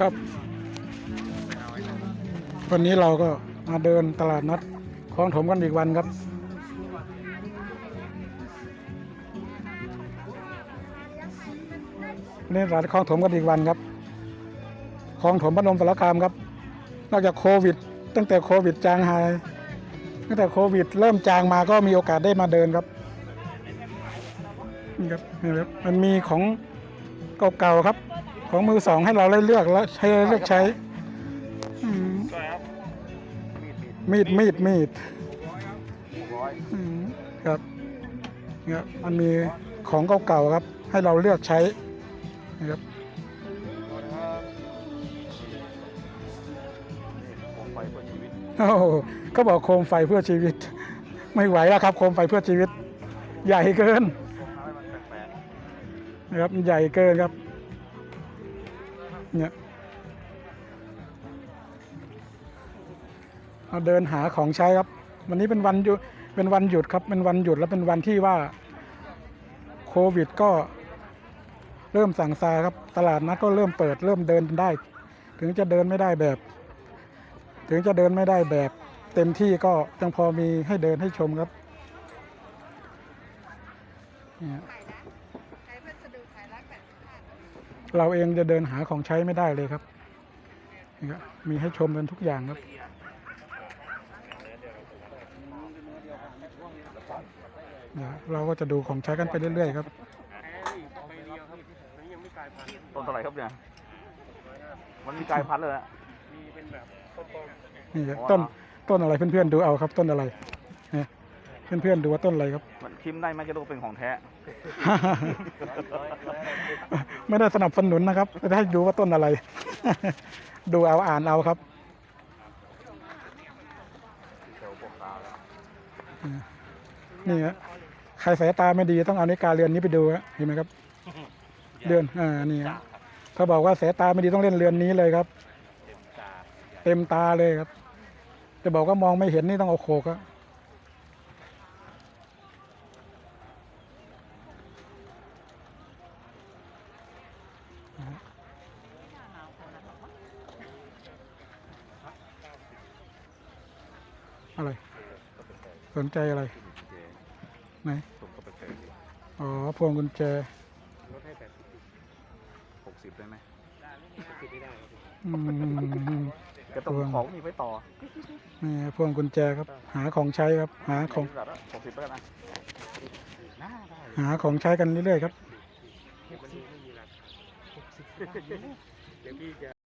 ครับ วันนี้เราก็มาเดินตลาดนัดคลองถมกันอีกวันครับ นี่ตลาดคลองถมกันอีกวันครับคลองถมพนมสารคามครับ นอกจากโควิด ตั้งแต่โควิดจางหายตั้งแต่โควิด เริ่มจางมาก็มีโอกาสได้มาเดินครับนี่ครับนี่ครับมันมีของเก่าๆครับ ของมือสองให้เราได้เลือกแล้วใช้เลือกใช้อืมมีดมีดมีดอืมครับเนี่ยมันมีของเก่าๆครับ ให้เราเลือกใช้นะครับผมไปเพื่อชีวิตโอ้โหก็บอกโคมไฟเพื่อชีวิต ไม่ไหวแล้วครับ โคมไฟเพื่อชีวิต ใหญ่เกินผมทำให้มันแปลกนะครับมันใหญ่เกินครับ เนี่ยเราเดินหาของใช้ครับ วันนี้เป็นวันหยุดเป็นวันหยุดครับ เป็นวันหยุดและเป็นวันที่ว่าโควิดก็เริ่มสั่งซาครับ ตลาดนัดก็เริ่มเปิด เริ่มเดินได้ ถึงจะเดินไม่ได้แบบ ถึงจะเดินไม่ได้แบบ เต็มที่ก็ยังพอมีให้เดินให้ชมครับเนี่ย ขายพัสดุขายร้อยแปดสิบห้า เราเองจะเดินหาของใช้ไม่ได้เลยครับนี่ครับมีให้ชมกันทุกอย่างครับเดี๋ยวเราก็จะดูของใช้กันไปเรื่อยๆครับๆต้นเท่าไหร่ครับเนี่ยมันมีกลายพันธุ์เลยอะนี่ครับต้นต้นอะไรเพื่อนๆดูเอาครับต้นอะไรเนี่ย เพื่อนๆดูว่าต้นอะไรครับมันชิมได้ไหมจะรู้เป็นของแท้ ไม่ได้สนับสนุนนะครับจะให้ดูว่าต้นอะไร ดูเอาอ่านเอาครับนี่ฮะใครสายตาไม่ดีต้องเอานาฬิกาเรือนนี้ไปดูฮะเห็นไหมครับเรือนอ่านี่ฮะเขาบอกว่าสายตาไม่ดีต้องเล่นเรือนนี้เลยครับ เต็มตาเลยครับ จะบอกว่ามองไม่เห็นนี่ต้องเอาโขกอะ อะไร สนใจอะไรไหนผมก็ไปเจออ๋อพวงกุญแจหกสิบได้ไหมอืมจะต้องพวงของมีไว้ต่อนี่พวงกุญแจครับ หาของใช้ครับ หาของแบบหกสิบแล้วกันนะน่าได้หาของใช้กันเรื่อยๆครับ เดี๋ยวพี่จะ